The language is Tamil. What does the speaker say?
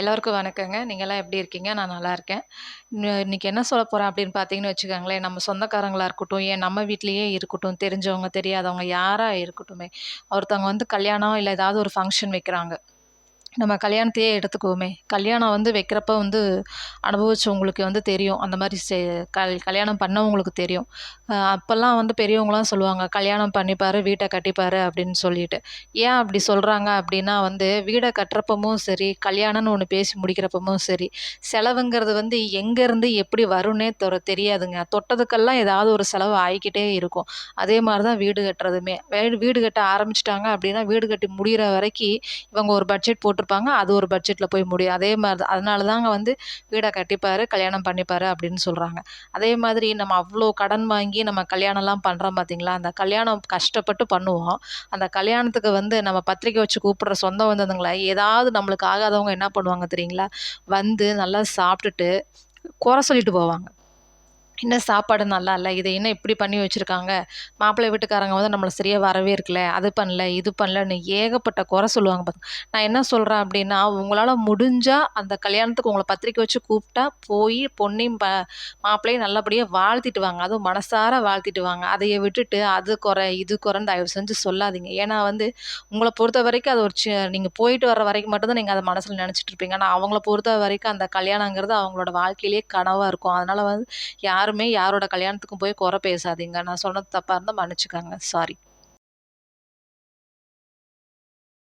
எல்லோருக்கும் வணக்கங்க. நீங்கள்லாம் எப்படி இருக்கீங்க? நான் நல்லா இருக்கேன். இன்னைக்கு என்ன சொல்ல போகிறேன் அப்படின்னு பார்த்தீங்கன்னு வச்சுக்கோங்களேன், நம்ம சொந்தக்காரங்களாக இருக்கட்டும், ஏன் நம்ம வீட்லேயே இருக்கட்டும், தெரிஞ்சவங்க, தெரியாதவங்க யாராக இருக்கட்டுமே, ஒருத்தவங்க வந்து கல்யாணம் இல்லை ஏதாவது ஒரு ஃபங்க்ஷன் வைக்கிறாங்க. நம்ம கல்யாணத்தையே எடுத்துக்குவோமே, கல்யாணம் வந்து வைக்கிறப்ப வந்து அனுபவிச்சவங்களுக்கு வந்து தெரியும். அந்த மாதிரி செ கல் கல்யாணம் பண்ணவங்களுக்கு தெரியும். அப்போல்லாம் வந்து பெரியவங்களாம் சொல்லுவாங்க, "கல்யாணம் பண்ணிப்பார் வீட்டை கட்டிப்பார் அப்படின்னு சொல்லிட்டு. ஏன் அப்படி சொல்கிறாங்க அப்படின்னா வந்து, வீடை கட்டுறப்பமும் சரி, கல்யாணம்னு ஒன்று பேசி முடிக்கிறப்பமும் சரி, செலவுங்கிறது வந்து எங்கேருந்து எப்படி வரும்னே தொ தெரியாதுங்க. தொட்டதுக்கெல்லாம் ஏதாவது ஒரு செலவு ஆகிக்கிட்டே இருக்கும். அதே மாதிரி தான் வீடு கட்டுறதுமே. வீடு வீடு கட்ட ஆரம்பிச்சிட்டாங்க அப்படின்னா, வீடு கட்டி முடிகிற வரைக்கும் இவங்க ஒரு பட்ஜெட் போட்டு போட்டிருப்பாங்க. அது ஒரு பட்ஜெட்டில் போய் முடியும். அதே மாதிரி அதனால தாங்க வந்து வீடை கட்டிப்பார் கல்யாணம் பண்ணிப்பார் அப்படின்னு சொல்கிறாங்க அதே மாதிரி நம்ம அவ்வளோ கடன் வாங்கி நம்ம கல்யாணம்லாம் பண்ணுறோம் பார்த்தீங்களா, அந்த கல்யாணம் கஷ்டப்பட்டு பண்ணுவோம். அந்த கல்யாணத்துக்கு வந்து நம்ம பத்திரிக்கை வச்சு கூப்பிட்ற சொந்த பந்ததுங்கள ஏதாவது நம்மளுக்கு ஆகாதவங்க என்ன பண்ணுவாங்க தெரியுங்களா? வந்து நல்லா சாப்பிட்டுட்டு, குறை சொல்லிட்டு போவாங்க. "என்ன சாப்பாடு நல்லா இல்லை இதை என்ன இப்படி பண்ணி வச்சுருக்காங்க மாப்பிள்ளை வீட்டுக்காரங்க வந்து நம்மளை சரியாக வரவே இருக்கல அது பண்ணல, இது பண்ணலன்னு" ஏகப்பட்ட குறை சொல்லுவாங்க பார்த்து நான் என்ன சொல்கிறேன் அப்படின்னா, உங்களால் முடிஞ்சால் அந்த கல்யாணத்துக்கு உங்களை பத்திரிக்கை வச்சு கூப்பிட்டா, போய் பொண்ணையும் ப மாப்பிள்ளையும் நல்லபடியாக வாழ்த்திட்டு வாங்க. அதுவும் மனசார வாழ்த்திட்டு வாங்க. அதையே விட்டுட்டு அது குறை இது குறைன்னு தயவு செஞ்சு சொல்லாதீங்க. ஏன்னா வந்து, உங்களை பொறுத்த வரைக்கும் அது ஒரு சி நீங்கள் போயிட்டு வர வரைக்கும் மட்டும்தான் நீங்கள் அதை மனசில் நினச்சிட்டு இருப்பீங்க. ஆனால் அவங்கள பொறுத்த வரைக்கும் அந்த கல்யாணங்கிறது அவங்களோட வாழ்க்கையிலேயே கனவாக இருக்கும். அதனால் வந்து யார் யாருமே யாரோட கல்யாணத்துக்கும் போய் குறை பேசாதீங்க. நான் சொன்னது தப்பாக இருந்தால் மன்னிச்சுக்கோங்க சாரி.